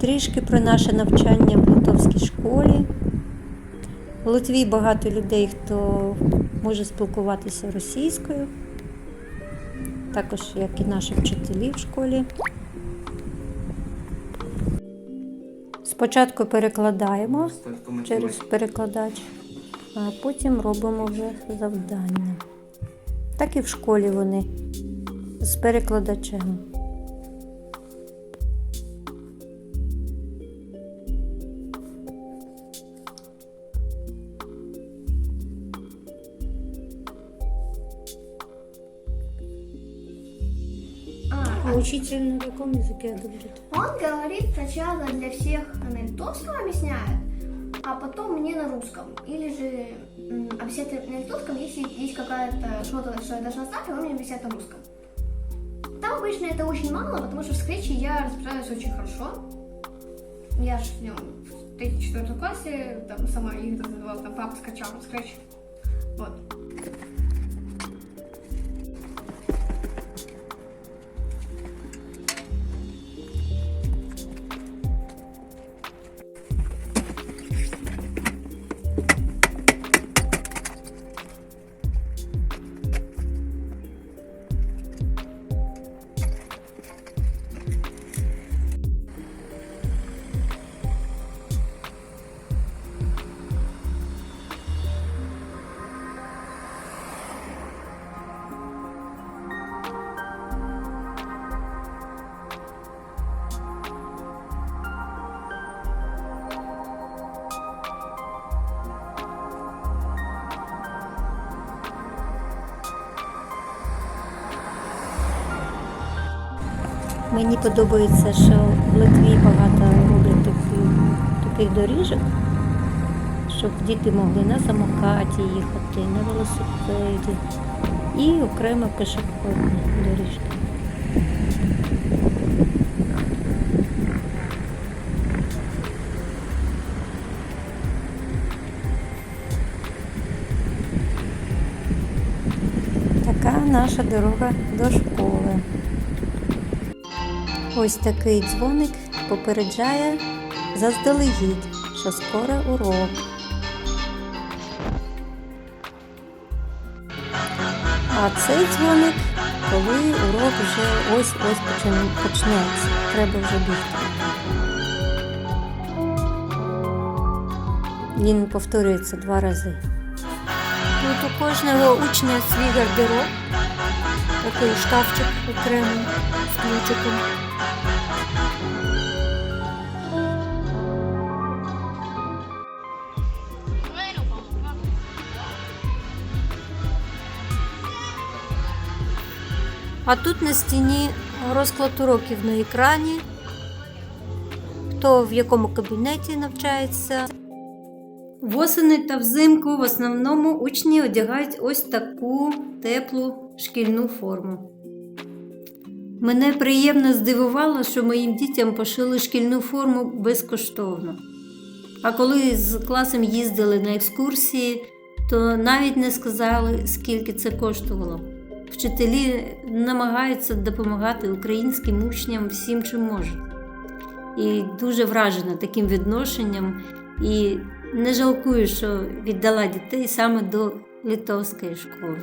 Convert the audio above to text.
Трішки про наше навчання в литовській школі. В Литві багато людей, хто може спілкуватися російською, також як і наші вчителі в школі. Спочатку перекладаємо через перекладач, а потім робимо вже завдання. Так і в школі вони з перекладачем. Учитель на каком языке говорит? он говорит сначала для всех на литовском объясняет, а потом мне на русском. Или же объясняет на литовском, если есть какая-то что-то, что я должна знать, он мне объясняет на русском. Там обычно это очень мало, потому что в скретче я разбираюсь очень хорошо. Я же в нем в 3-4 классе там сама их называла, там папа скачал скретч. Вот. Мені подобається, що в Литві багато роблять таких, таких доріжок, щоб діти могли на самокаті їхати, на велосипеді і окремо пішохідні доріжки. Така наша дорога до школи. Ось такий дзвоник попереджає заздалегідь, що скоро урок. А цей дзвоник, коли урок вже ось-ось почнеться. Треба вже бігти. Він повторюється два рази. Тут у кожного учня свій гардероб, такий шкафчик окремий з ключиком. А тут на стіні розклад уроків на екрані, хто в якому кабінеті навчається. Восени та взимку в основному учні одягають ось таку теплу шкільну форму. Мене приємно здивувало, що моїм дітям пошили шкільну форму безкоштовно. А коли з класом їздили на екскурсії, то навіть не сказали, скільки це коштувало. Вчителі намагаються допомагати українським учням всім, чим можуть. І дуже вражена таким відношенням і не жалкую, що віддала дітей саме до литовської школи.